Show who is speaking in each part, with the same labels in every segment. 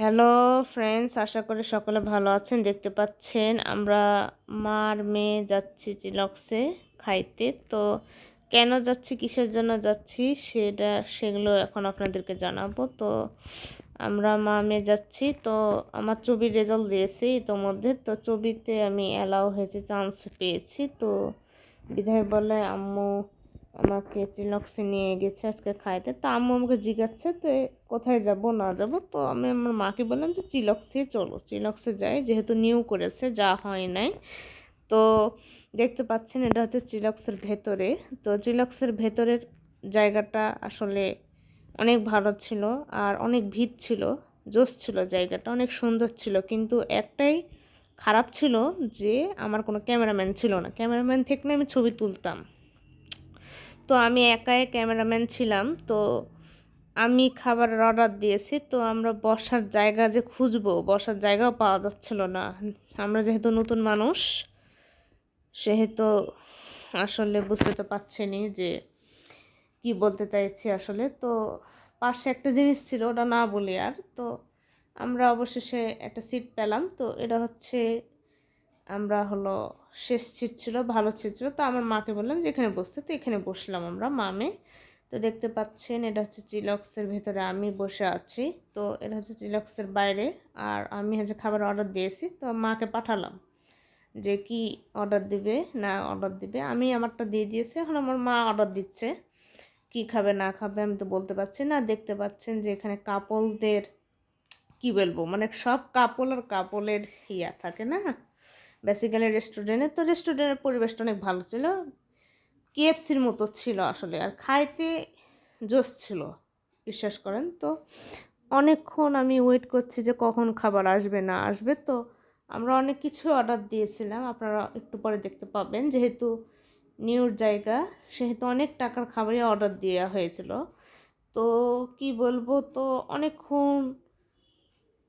Speaker 1: Hello friends আশা করি সকলে ভালো আছেন। দেখতে পাচ্ছেন, আমরা মার মেয়ে যাচ্ছি চিলক্সে খাইতে। তো কেন যাচ্ছি, কিসের জন্য যাচ্ছি, সেটা, সেগুলো এখন আপনাদেরকে জানাব। তো আমরা মা মেয়ে যাচ্ছি। তো আমার ছবির রেজাল্ট দিয়েছি ইতোমধ্যে। তো ছবিতে আমি অ্যালাউ হয়েছে চান্স পেয়েছি। তো বিধায় বলে, আম্মু আমাকে চিলক্সে নিয়ে গেছে আজকে খাইতে। তো আম্মু আমাকে জিজ্ঞাসছে, তো কোথায় যাব, না যাব? তো আমি আমার মাকে বললাম যে চিলক্সে চলো। চিলক্সে যাই, যেহেতু নিউ করেছে, যা হয় নাই। তো দেখতে পাচ্ছেন, এটা হচ্ছে চিলক্সের ভেতরে। তো চিলক্সের ভেতরের জায়গাটা আসলে অনেক ভালো ছিল আর অনেক ভিড় ছিল, জোশ ছিল জায়গাটা, অনেক সুন্দর ছিল। কিন্তু একটাই খারাপ ছিল যে, আমার কোনো ক্যামেরাম্যান ছিল না। ক্যামেরাম্যান থাকলে আমি ছবি তুলতাম। তো আমি একাই ক্যামেরাম্যান ছিলাম, তো আমি খাবারের অর্ডার দিয়েছি, তো আমরা বসার জায়গা যে খুঁজবো, বসার জায়গাও পাওয়া যাচ্ছিল না। আমরা যেহেতু নতুন মানুষ, সেহেতু আসলে বুঝতে তো পারছেনি যে কি বলতে চাইছি আসলে। তো পাশে একটা জিনিস ছিল, ওটা না বলি আর। তো আমরা অবশেষে একটা সিট পেলাম, তো এটা হচ্ছে, আমরা হলো শেষ সিট ছিল, ভালো সিট ছিল। তো আমার মাকে বললাম যে, এখানে বসতে। তো এখানে বসলাম আমরা, মামে। তো দেখতে পাচ্ছেন, এটা হচ্ছে চিলক্সের ভেতরে আমি বসে আছি। তো এটা হচ্ছে চিলক্সের বাইরে। আর আমি হচ্ছে খাবার অর্ডার দিয়েছি। তো মাকে পাঠালাম যে, কি অর্ডার দিবে, না অর্ডার দিবে? আমি আমারটা দিয়ে দিয়েছি। এখন আমার মা অর্ডার দিচ্ছে। কি খাবে, না খাবে আমি তো বলতে পারছি না। দেখতে পাচ্ছেন যে, এখানে কাপলদের, কি বলব? মানে সব কাপল আর কাপলের ইয়া থাকে না? বেসিক্যালি রেস্টুরেন্টে তো রেস্টুরেন্টের পরিবেশটা অনেক ভালো ছিল। কেএফসির মতো ছিল আসলে, আর খাইতে জোস ছিল, বিশ্বাস করেন। তো অনেকক্ষণ আমি ওয়েট করছি যে কখন খাবার আসবে, না আসবে। তো আমরা অনেক কিছু অর্ডার দিয়েছিলাম, আপনারা একটু পরে দেখতে পাবেন। যেহেতু নিউর জায়গা, সেহেতু অনেক টাকার খাবারই অর্ডার দেওয়া হয়েছিল। তো কি বলব, তো অনেকক্ষণ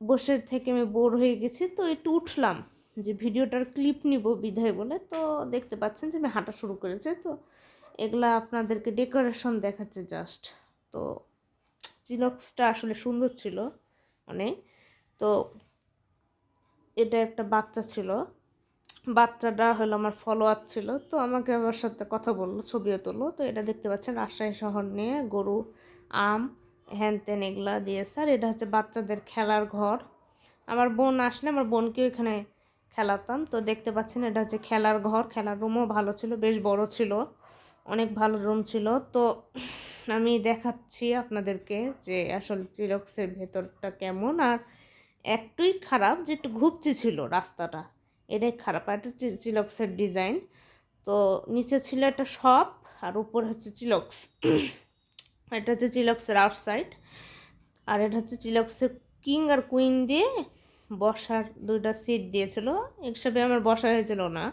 Speaker 1: বসে থেকে আমি বোর হয়ে গেছি। তো একটু উঠলাম। যে ভিডিওটার ক্লিপ নিব বিধায় বলে, তো দেখতে পাচ্ছেন যে আমি হাঁটা শুরু করেছে, তো এগুলা আপনাদেরকে ডেকোরেশন দেখাচ্ছে জাস্ট তো চিলক্সটা আসলে সুন্দর ছিল অনেক তো এটা একটা বাচ্চা ছিল। বাচ্চাটা হলো আমার ফলোয়ার ছিল, তো আমাকে আমার সাথে কথা বলল, ছবিও তুললো, তো এটা দেখতে পাচ্ছেন রাজশাহী শহর নিয়ে গরু, আম হ্যান ত্যান এগুলা দিয়েছে। আর এটা হচ্ছে বাচ্চাদের খেলার ঘর। আমার বোন আসলে, আমার বোনকেও এখানে খেলাতাম। তো দেখতে পাচ্ছেন, এটা হচ্ছে খেলার ঘর, খেলার রুমও ভালো ছিল, বেশ বড় ছিল, অনেক ভালো রুম ছিল। তো আমি দেখাচ্ছি আপনাদেরকে যে আসলে চিলক্সের ভেতরটা কেমন। আর একটুই খারাপ যে একটু ঘুপচি ছিল রাস্তাটা, এটাই খারাপ। আর একটা চিলক্সের ডিজাইন তো নিচে ছিল একটা শপ আর উপরে হচ্ছে চিলক্স এটা হচ্ছে চিলক্সের আউটসাইড আর এটা হচ্ছে চিলক্সের কিং আর কুইন দিয়ে বসার দুইটা সিট দিয়েছিল। হিসাবে আমার বসা হয়েছিল না।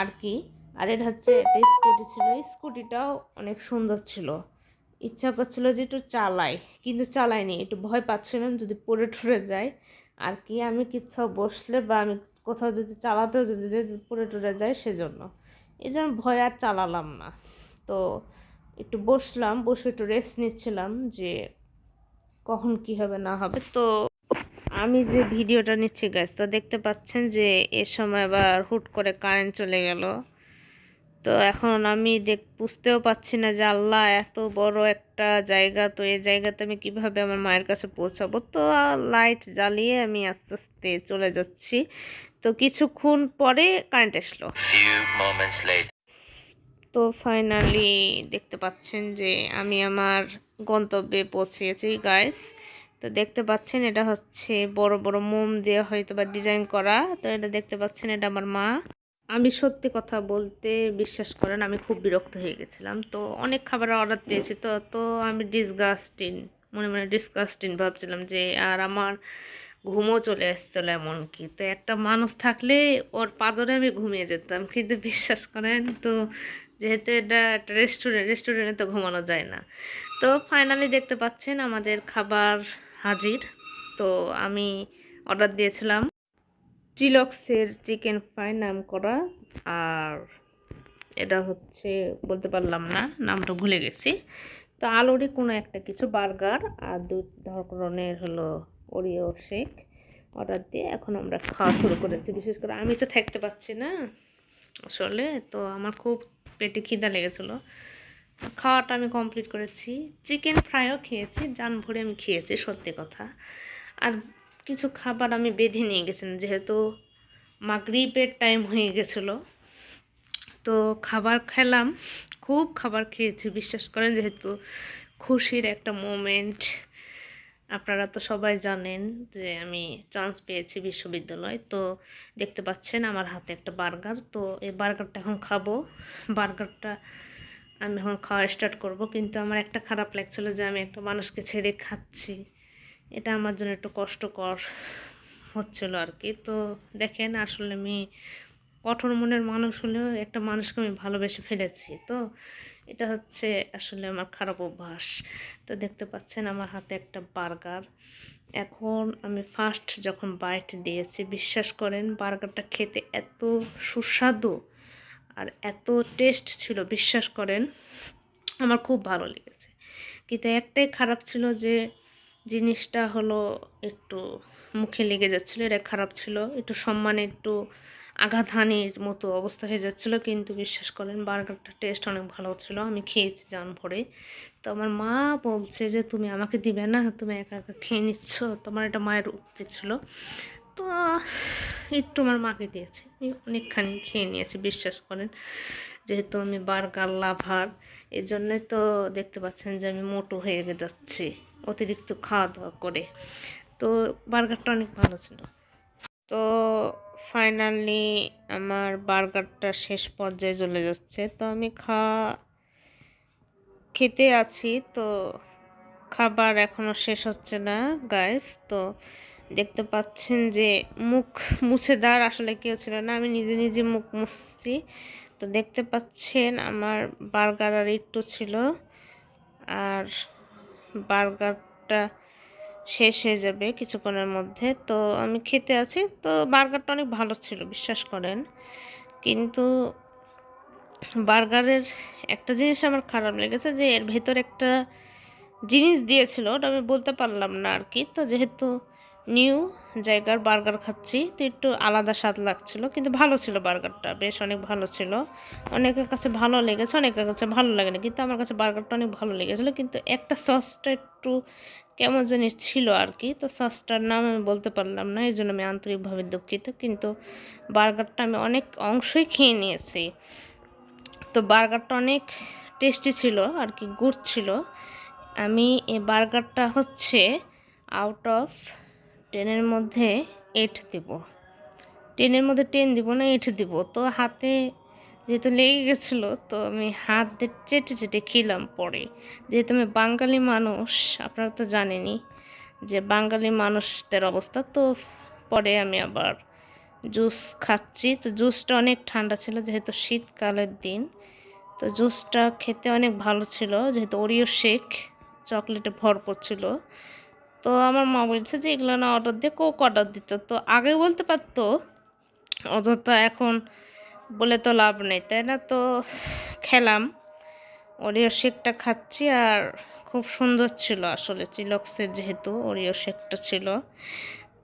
Speaker 1: আর কি? আর এটা হচ্ছে একটা স্কুটি ছিল। স্কুটিটাও অনেক সুন্দর ছিল। ইচ্ছা করছিল যে একটু চালাই, কিন্তু চালাইনি। একটু ভয় পাচ্ছিলাম যদি পড়ে ঠরে যায় আর কি? আমি কোথাও বসলে বা আমি কোথাও যদি চালাতেও যদি পড়ে টরে যায় সেজন্য। এই জন্য ভয় আর চালালাম না। তো একটু বসলাম, বসে একটু রেস্ট নিচ্ছিলাম যে কখন কি হবে, না হবে। তো আমি যে ভিডিওটা নিচ্ছি গাছ তো দেখতে পাচ্ছেন যে এ সময় আবার হুট করে কারেন্ট চলে গেল। তো এখন আমি দেখ বুঝতেও পাচ্ছি না যে আল্লাহ এত বড় একটা জায়গা তো এই জায়গাতে আমি কীভাবে আমার মায়ের কাছে পৌঁছাবো? তো লাইট জ্বালিয়ে আমি আস্তে আস্তে চলে যাচ্ছি। তো কিছুক্ষণ পরে কারেন্ট আসলো। তো ফাইনালি দেখতে পাচ্ছেন যে আমি আমার গন্তব্যে পৌঁছেছি গাইস তো দেখতে পাচ্ছেন এটা হচ্ছে বড় বড় মোম দিয়ে হয়তো বা ডিজাইন করা। তো এটা দেখতে পাচ্ছেন, এটা আমার মা। আমি সত্যি কথা বলতে বিশ্বাস করেন, আমি খুব বিরক্ত হয়ে গেছিলাম। তো অনেক খাবার অর্ডার দিয়েছি, তো তো আমি ডিসগাস্টিন মনে মনে ডিসগাস্টিন ভাবছিলাম যে, আর আমার ঘুমও চলে এসছিল এমনকি। তো একটা মানুষ থাকলে ওর পাদরে আমি ঘুমিয়ে যেতাম, কিন্তু বিশ্বাস করেন তো, যেহেতু এটা একটা রেস্টুরেন্ট রেস্টুরেন্টে তো ঘুমানো যায় না। তো ফাইনালি দেখতে পাচ্ছেন আমাদের খাবার হাজির। তো আমি অর্ডার দিয়েছিলাম চিলক্সের চিকেন ফ্রাই নাম করা। আর এটা হচ্ছে, বলতে পারলাম না, নামটা ভুলে গেছি। তো আলুরই কোনো একটা কিছু, বার্গার আর দু ধরনের হলো ওরিও শেক অর্ডার দিয়ে এখন আমরা খাওয়া শুরু করেছি। বিশেষ করে আমি তো থাকতে পারছি না আসলে। তো আমার খুব পেটে খিদা লেগেছিলো। খাওয়াটা আমি কমপ্লিট করেছি। চিকেন ফ্রাইও খেয়েছি জান ভরে আমি খেয়েছি, সত্যি কথা। আর কিছু খাবার আমি বেঁধে নিয়ে গেছিলাম, যেহেতু মাগরিবের টাইম হয়ে গেছিল। তো খাবার খেলাম, খুব খাবার খেয়েছি, বিশ্বাস করেন যেহেতু খুশির একটা মোমেন্ট আপনারা তো সবাই জানেন যে আমি চান্স পেয়েছি বিশ্ববিদ্যালয়, তো দেখতে পাচ্ছেন আমার হাতে একটা বার্গার তো এই বার্গারটা এখন খাব। বার্গারটা আমি এখন খাওয়া স্টার্ট করব, কিন্তু আমার একটা খারাপ লাগছিল যে আমি একটা মানুষকে ছেড়ে খাচ্ছি। এটা আমার জন্য একটু কষ্টকর হচ্ছিল আর কি তো দেখেন, আসলে আমি কঠোর মনের মানুষ হলেও একটা মানুষকে আমি ভালোবেসে ফেলেছি। তো এটা হচ্ছে আসলে আমার খারাপ অভ্যাস। তো দেখতে পাচ্ছেন, আমার হাতে একটা বার্গার। এখন আমি ফার্স্ট যখন বাইট দিয়েছি, বিশ্বাস করেন, বার্গারটা খেতে এত সুস্বাদু। আর এত টেস্ট ছিল, বিশ্বাস করেন, আমার খুব ভালো লেগেছে। কিন্তু একটাই খারাপ ছিল যে, জিনিসটা হলো একটু মুখে লেগে যাচ্ছিল, এটা খারাপ ছিল, একটু সম্মানে একটু আঘাতহানির মতো অবস্থা হয়ে যাচ্ছিল, কিন্তু বিশ্বাস করেন বার্গারটা টেস্ট অনেক ভালো ছিল, আমি খেয়েছি জান ভরে। তো আমার মা বলছে যে, তুমি আমাকে দিবে না, তুমি একা একা খেয়ে নিচ্ছ। তোমার এটা মায়ের উচিত ছিল। তো একটু আমার মাকে দিয়েছে। অনেকখানি খেয়ে নিয়েছি, বিশ্বাস করেন। যেহেতু আমি বার্গার লাভার এই জন্যই তো দেখতে পাচ্ছেন যে আমি মোটো হয়ে যাচ্ছি, অতিরিক্ত খাওয়া দাওয়া করে। তো বার্গারটা অনেক ভালো ছিল। তো ফাইনালি আমার বার্গারটা শেষ পর্যায়ে চলে যাচ্ছে। তো আমি খাওয়া খেতে আছি। তো খাবার এখনও শেষ হচ্ছে না গাইস তো দেখতে পাচ্ছেন যে মুখ মুছে দেওয়ার আসলে কেউ ছিল না। আমি নিজে নিজে মুখ মুছছি। তো দেখতে পাচ্ছেন আমার বার্গার আর একটু ছিল। আর বার্গারটা শেষ হয়ে যাবে কিছুক্ষণের মধ্যে। তো আমি খেতে আছি। তো বার্গারটা অনেক ভালো ছিল, বিশ্বাস করেন। কিন্তু বার্গারের একটা জিনিস আমার খারাপ লেগেছে যে এর ভেতর একটা জিনিস দিয়েছিল, ওটা আমি বলতে পারলাম না আর কি তো যেহেতু নিউ জায়গার বার্গার খাচ্ছি। তো একটু আলাদা স্বাদ লাগছিল, কিন্তু ভালো ছিল বার্গারটা, বেশ অনেক ভালো ছিল। অনেকের কাছে ভালো লেগেছে, অনেকের কাছে ভালো লাগেনি, কিন্তু আমার কাছে বার্গারটা অনেক ভালো লেগেছিলো। কিন্তু একটা সসটা একটু কেমন জিনিস ছিল আর কি তো সসটার নাম আমি বলতে পারলাম না, এই জন্য আমি আন্তরিকভাবে দুঃখিত। কিন্তু বার্গারটা আমি অনেক অংশই খেয়ে নিয়েছি। তো বার্গারটা অনেক টেস্টি ছিল আর কি গুড ছিল। আমি এই বার্গারটা হচ্ছে আউট অফ টেনের মধ্যে এইট দিব। টেনের মধ্যে টেন দিব না এইট দিব। তো হাতে যেহেতু লেগে গেছিল, তো আমি হাত দিয়ে চেটে চেটে খেলাম পরে। যেহেতু আমি বাঙালি মানুষ, আপনারা তো জানেনই যে বাঙালি মানুষদের অবস্থা। তো পরে আমি আবার জুস খাচ্ছি। তো জুসটা অনেক ঠান্ডা ছিল যেহেতু শীতকালের দিন। তো জুসটা খেতে অনেক ভালো ছিল, যেহেতু ওরিও শেক চকলেটে ভরপুর ছিল। তো আমার মা বলছে যে, এগুলো না অর্ডার দিয়ে কোক অর্ডার দিত। তো আগে বলতে পারতো, অযথা এখন বলে তো লাভ নেই, তাই না? তো খেলাম ওরিও শেকটা খাচ্ছি আর খুব সুন্দর ছিল আসলে, চিলক্সের যেহেতু ওরিও শেকটা ছিল।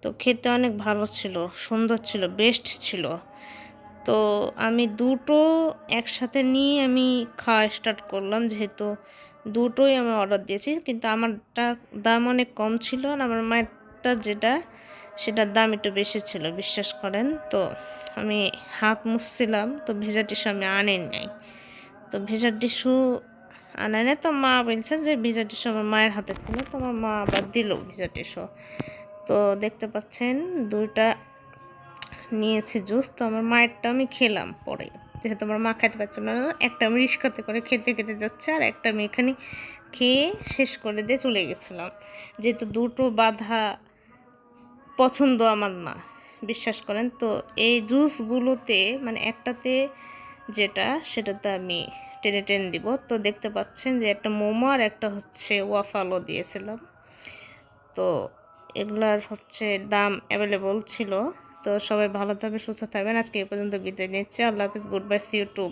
Speaker 1: তো খেতে অনেক ভালো ছিল, সুন্দর ছিল বেস্ট ছিল। তো আমি দুটো একসাথে নিয়ে আমি খাওয়া স্টার্ট করলাম, যেহেতু দুটোই আমি অর্ডার দিয়েছি, কিন্তু আমারটা দাম অনেক কম ছিল আর আমার মায়েরটা যেটা, সেটার দাম একটু বেশি ছিল, বিশ্বাস করেন। তো আমি হাত মুছছিলাম, তো ভেজা টিস্যু আমি আনি নাই। তো ভেজা টিস্যু আনাই নাই, তো মা বলছে যে ভেজা টিস্যু আমার মায়ের হাতে ছিল, তো আমার মা আবার দিল ভেজা টিস্যু। তো দেখতে পাচ্ছেন দুইটা নিয়েছি জুস, তো আমার মায়েরটা আমি খেলাম পরে। যেহেতু আমার মা খেতে পারছিল না। একটা আমি রিস্কাতে করে খেতে খেতে যাচ্ছে আর একটা আমি এখানে খেয়ে শেষ করে দিয়ে চলে গেছিলাম। যেহেতু দুটো বাধা পছন্দ আমার না, বিশ্বাস করেন। তো এই জুসগুলোতে মানে একটাতে যেটা, সেটাতে আমি টেনে টেনে দিব। তো দেখতে পাচ্ছেন যে একটা মোমো আর একটা হচ্ছে ওয়াফালো দিয়েছিলাম। তো এগুলার হচ্ছে দাম অ্যাভেলেবল ছিল। তো সবাই ভালো থাকবে সুস্থ থাকবেন। আজকে এই পর্যন্ত বিদায় নিচ্ছি। আল্লাহ হাফিজ, good bye see you two